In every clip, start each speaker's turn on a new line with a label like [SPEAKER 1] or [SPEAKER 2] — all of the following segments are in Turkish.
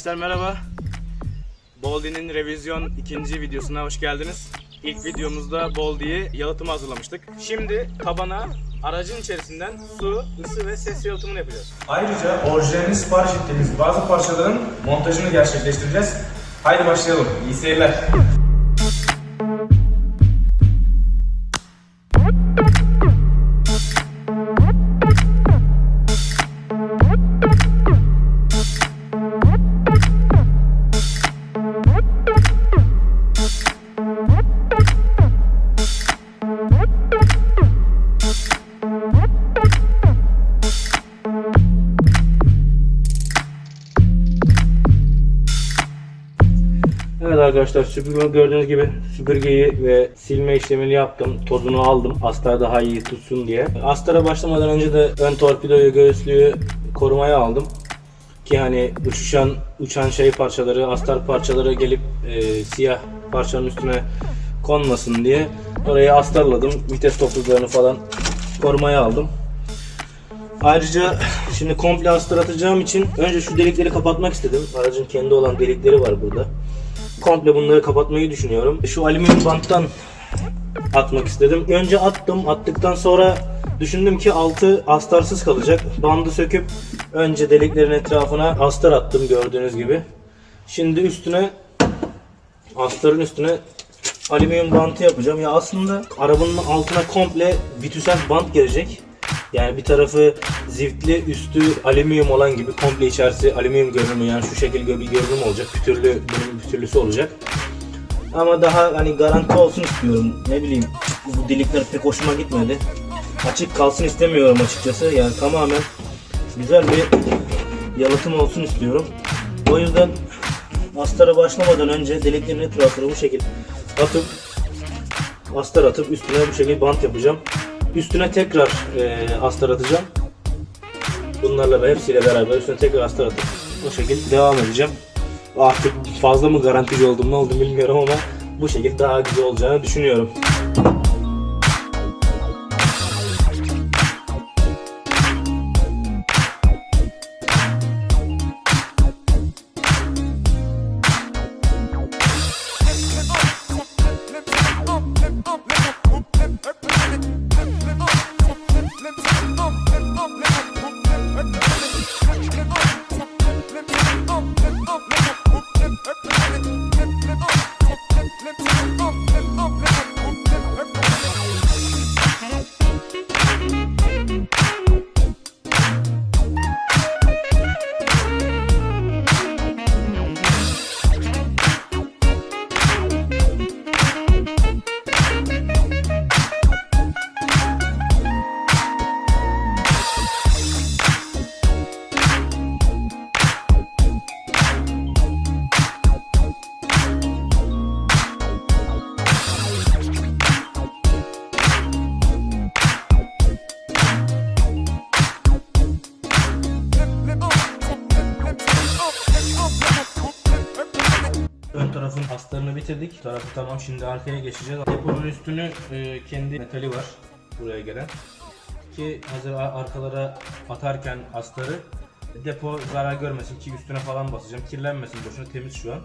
[SPEAKER 1] Arkadaşlar merhaba. Boldi'nin revizyon ikinci videosuna hoş geldiniz. İlk videomuzda Boldi'yi yalıtımı hazırlamıştık. Şimdi tabana aracın içerisinden su, ısı ve ses yalıtımını yapacağız.
[SPEAKER 2] Ayrıca orijinalini sipariş ettiğimiz bazı parçaların montajını gerçekleştireceğiz. Haydi başlayalım. İyi seyirler.
[SPEAKER 1] Evet arkadaşlar süpürge gördüğünüz gibi süpürgeyi ve silme işlemini yaptım. Tozunu aldım. Astar daha iyi tutsun diye. Astara başlamadan önce de ön torpidoyu, göğüslüğü korumaya aldım. Ki hani uçuşan, uçan şey parçaları, astar parçaları gelip e, siyah parçanın üstüne konmasın diye oraya astarladım. Vites topuzlarını falan korumaya aldım. Ayrıca şimdi komple astar atacağım için önce şu delikleri kapatmak istedim. Aracın kendi olan delikleri var burada. Komple bunları kapatmayı düşünüyorum. Şu alüminyum banttan atmak istedim. Önce attım. Attıktan sonra düşündüm ki altı astarsız kalacak. Bandı söküp önce deliklerin etrafına astar attım gördüğünüz gibi. Şimdi üstüne astarın üstüne alüminyum bantı yapacağım. Ya aslında arabanın altına komple vitüsel bant gelecek. Yani bir tarafı ziftli, üstü alüminyum olan gibi komple içerisi alüminyum görünümü yani şu şekilde bir görünüm olacak. Pütürlü, bunun pütürlüsü olacak. Ama daha hani garanti olsun istiyorum. Ne bileyim bu delikler pek hoşuma gitmedi. Açık kalsın istemiyorum açıkçası. Yani tamamen güzel bir yalıtım olsun istiyorum. O yüzden astara başlamadan önce deliklerin etrafını bu şekilde atıp astar atıp üstüne bu şekilde bant yapacağım. Üstüne tekrar e, astar atacağım. Bunlarla hepsiyle beraber üstüne tekrar astar atıp o şekilde devam edeceğim. Artık fazla mı garantici oldum ne oldu bilmiyorum ama bu şekilde daha güzel olacağını düşünüyorum. Tarafı tamam şimdi arkaya geçeceğiz. Deponun üstünü e, kendi metali var buraya gelen. Ki hazır arkalara atarken astarı depo zarar görmesin ki üstüne falan basacağım. Kirlenmesin boşuna temiz şu an.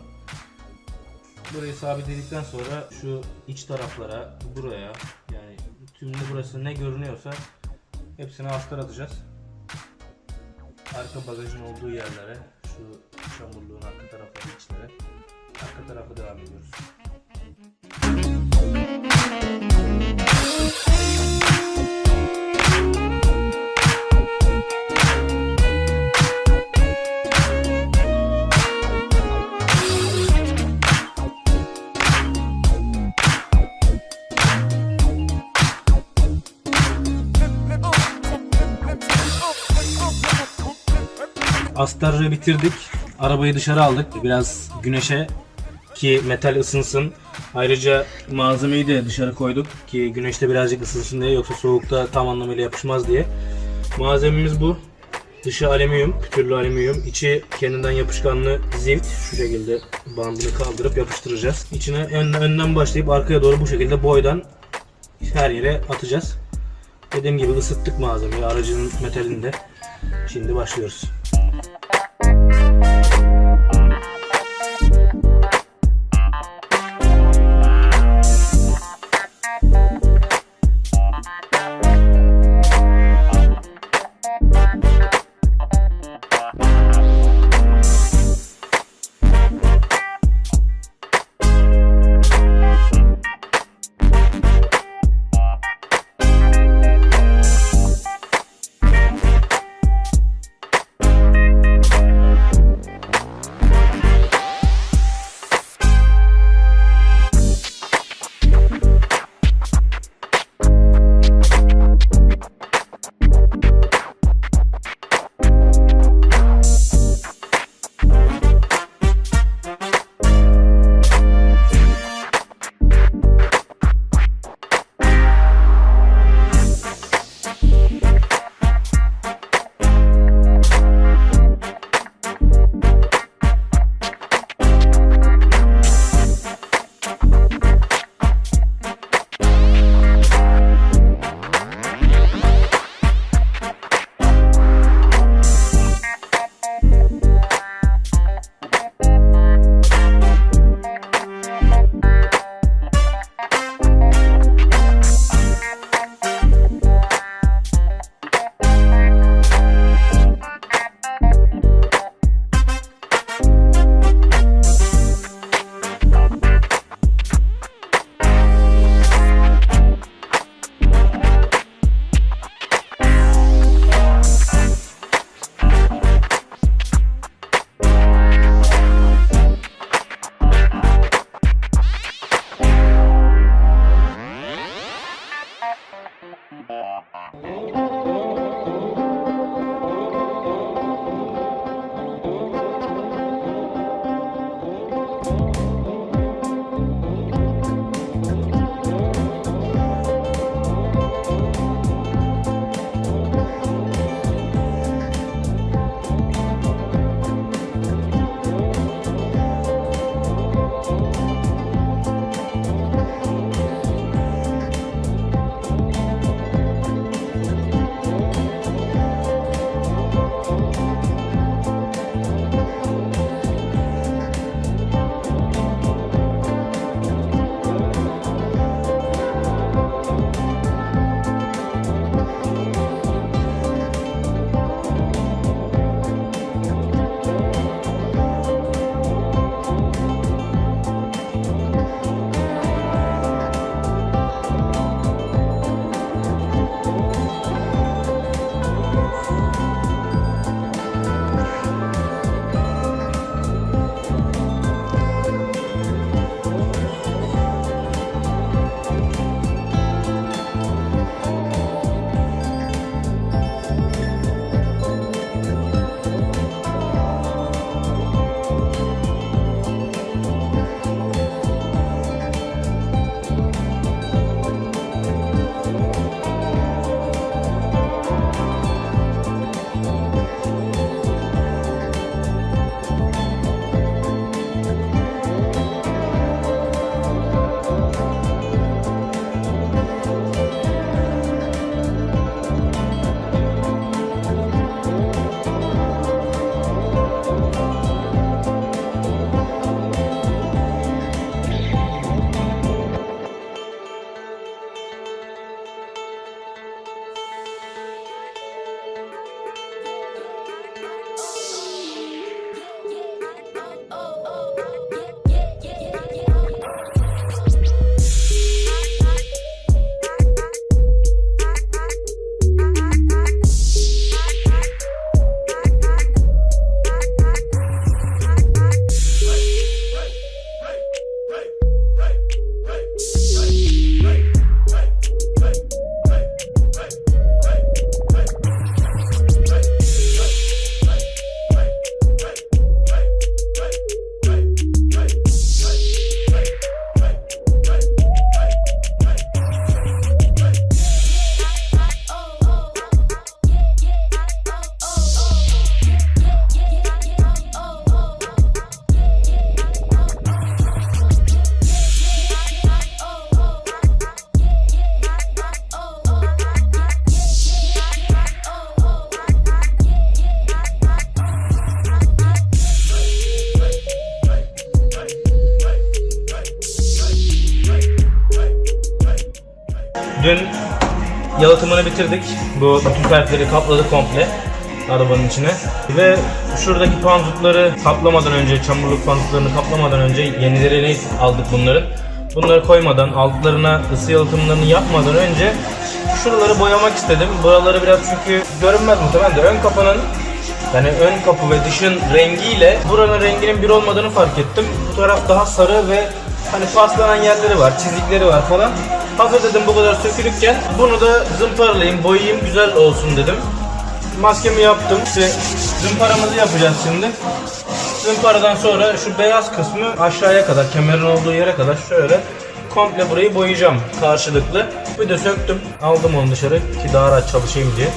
[SPEAKER 1] Burayı sabitledikten sonra şu iç taraflara buraya yani tümünde burası ne görünüyorsa hepsine astar atacağız. Arka bagajın olduğu yerlere şu çamurluğun arka tarafları içlere arka tarafa devam ediyoruz. Astarı bitirdik. Arabayı dışarı aldık. Biraz güneşe ki metal ısınsın. Ayrıca malzemeyi de dışarı koyduk ki güneşte birazcık ısınsın diye yoksa soğukta tam anlamıyla yapışmaz diye. Malzememiz bu. Dışı alüminyum, pütürlü alüminyum. İçi kendinden yapışkanlı zift. Şu şekilde bandını kaldırıp yapıştıracağız. İçine ön- önden başlayıp arkaya doğru bu şekilde boydan her yere atacağız. Dediğim gibi ısıttık malzemeyi aracın metalinde. Şimdi başlıyoruz. Yalıtımını bitirdik. Bu bütün fertleri kapladı komple arabanın içine. Ve şuradaki panzutları kaplamadan önce, çamurluk panzutlarını kaplamadan önce yenilerini aldık bunların. Bunları koymadan, altlarına ısı yalıtımlarını yapmadan önce şuraları boyamak istedim. Buraları biraz çünkü görünmez muhtemelen de ön kapının yani ön kapı ve dışın rengiyle buranın renginin bir olmadığını fark ettim. Bu taraf daha sarı ve hani paslanan yerleri var, çizikleri var falan. Hazır dedim bu kadar sökülükken bunu da zımparalayayım, boyayayım güzel olsun dedim. Maskemi yaptım. İşte zımparamızı yapacağız şimdi. Zımparadan sonra şu beyaz kısmı aşağıya kadar, kemerin olduğu yere kadar şöyle komple burayı boyayacağım karşılıklı. Bir de söktüm, aldım onu dışarı ki daha rahat çalışayım diye.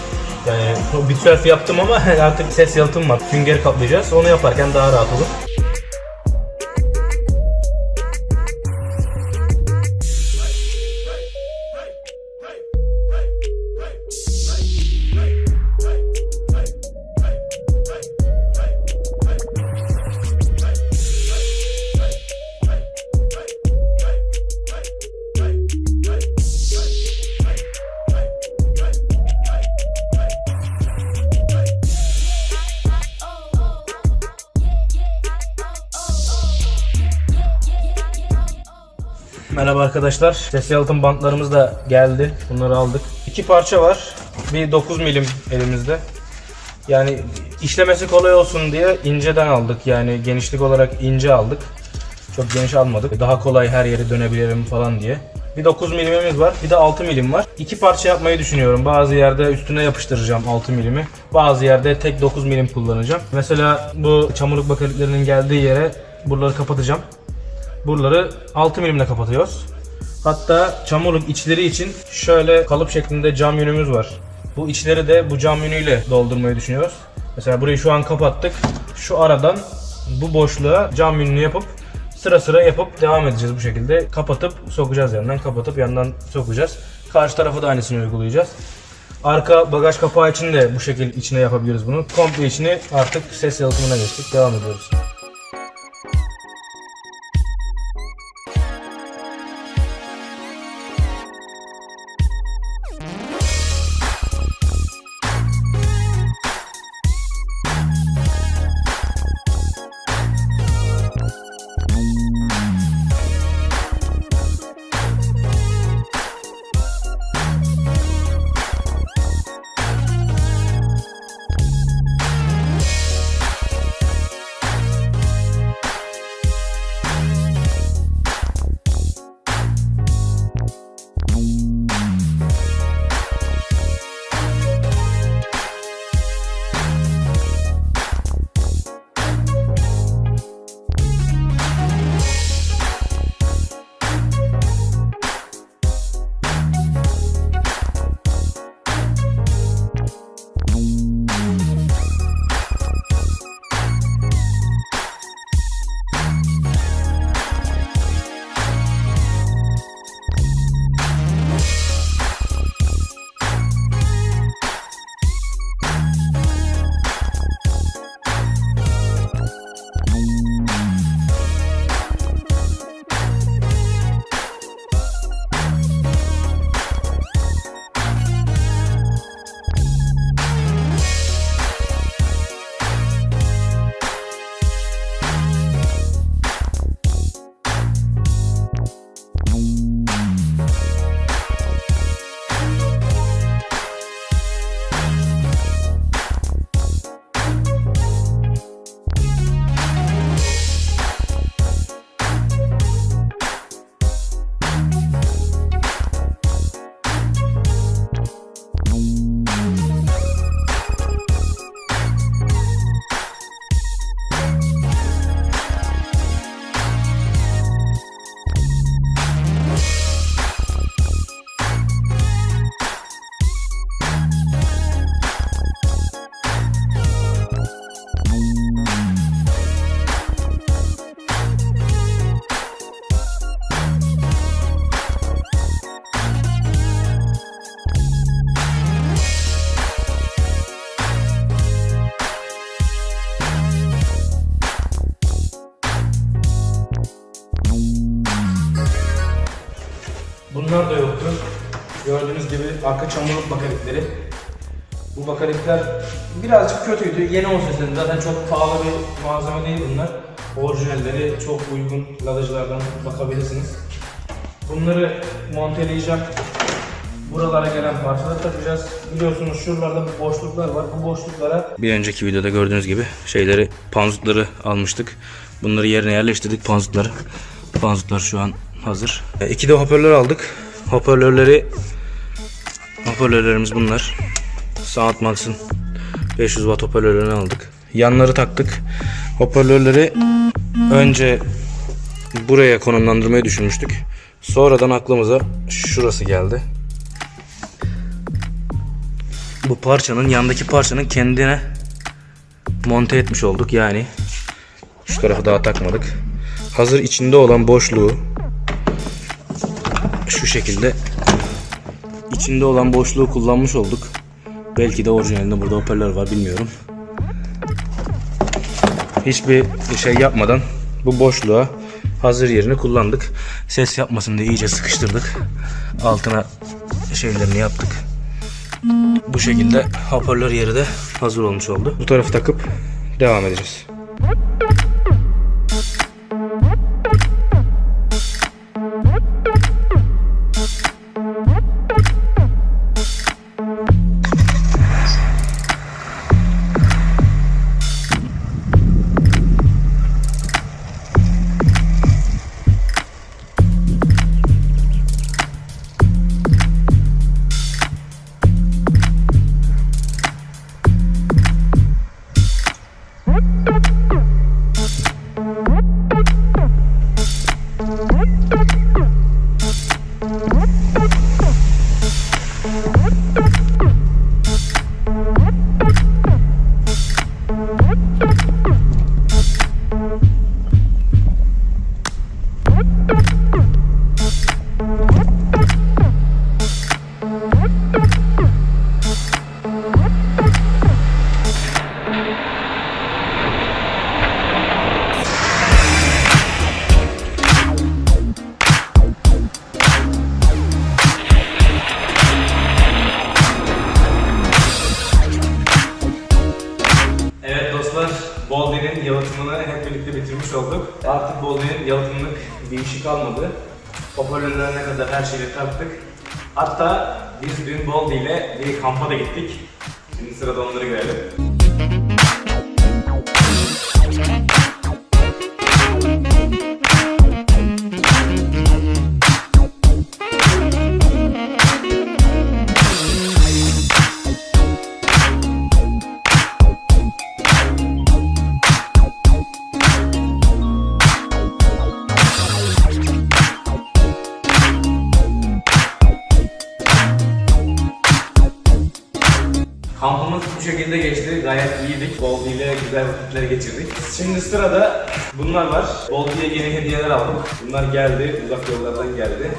[SPEAKER 1] Yani bir selfie yaptım ama artık ses yalıtım var. Süngeri kaplayacağız. Onu yaparken daha rahat olur. Arkadaşlar. Ses yalıtım bantlarımız da geldi. Bunları aldık. İki parça var. Bir 9 milim elimizde. Yani işlemesi kolay olsun diye inceden aldık. Yani genişlik olarak ince aldık. Çok geniş almadık. Daha kolay her yeri dönebilirim falan diye. Bir 9 milimimiz var. Bir de 6 milim var. İki parça yapmayı düşünüyorum. Bazı yerde üstüne yapıştıracağım 6 milimi. Bazı yerde tek 9 milim kullanacağım. Mesela bu çamurluk bakariklerinin geldiği yere buraları kapatacağım. Buraları 6 milimle kapatıyoruz. Hatta çamurluk içleri için şöyle kalıp şeklinde cam yünümüz var. Bu içleri de bu cam yünüyle doldurmayı düşünüyoruz. Mesela burayı şu an kapattık. Şu aradan bu boşluğa cam yününü yapıp sıra sıra yapıp devam edeceğiz bu şekilde. Kapatıp sokacağız yandan, kapatıp yandan sokacağız. Karşı tarafa da aynısını uygulayacağız. Arka bagaj kapağı için de bu şekil içine yapabiliriz bunu. Komple içini artık ses yalıtımına geçtik. Devam ediyoruz.
[SPEAKER 2] Arka çamurluk bakarikleri. Bu bakarikler birazcık kötüydü. Yeni olsa istedim. Zaten çok pahalı bir malzeme değil bunlar. Orijinalleri çok uygun ladacılardan bakabilirsiniz. Bunları monteleyeceğim. Buralara gelen parçaları takacağız. Biliyorsunuz şuralarda boşluklar var. Bu boşluklara
[SPEAKER 1] Bir önceki videoda gördüğünüz gibi şeyleri, panzutları almıştık. Bunları yerine yerleştirdik panzutları. Panzutlar şu an hazır. E, iki de hoparlör aldık. Hoparlörleri hoparlörlerimiz bunlar. Soundmax'ın 500 watt hoparlörlerini aldık. Yanları taktık. Hoparlörleri önce buraya konumlandırmayı düşünmüştük. Sonradan aklımıza şurası geldi. Bu parçanın yandaki parçanın kendine monte etmiş olduk yani şu tarafı daha takmadık. Hazır içinde olan boşluğu şu şekilde içinde olan boşluğu kullanmış olduk. Belki de orijinalinde burada hoparlör var bilmiyorum. Hiçbir şey yapmadan bu boşluğa hazır yerini kullandık. Ses yapmasın diye iyice sıkıştırdık. Altına şeylerini yaptık. Bu şekilde hoparlör yeri de hazır olmuş oldu. Bu tarafı takıp devam edeceğiz.
[SPEAKER 2] Boldy'nin yalıtımını hep birlikte bitirmiş olduk. Artık Boldy'nin yalıtımlık bir işi kalmadı. Hoparlörlerine kadar her şeyi taktık. Hatta biz dün Boldy ile bir kampa da gittik. Şimdi sırada onları görelim. Kampımız bu şekilde geçti. Gayet iyiydik. Boldy ile güzel vakitler geçirdik. Şimdi sırada bunlar var. Boldy'ye yeni hediyeler aldık. Bunlar geldi. Uzak yollardan geldi.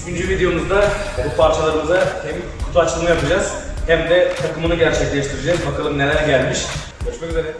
[SPEAKER 2] Üçüncü videomuzda bu parçalarımıza hem kutu açılımı yapacağız hem de takımını gerçekleştireceğiz. Bakalım neler gelmiş. Görüşmek üzere.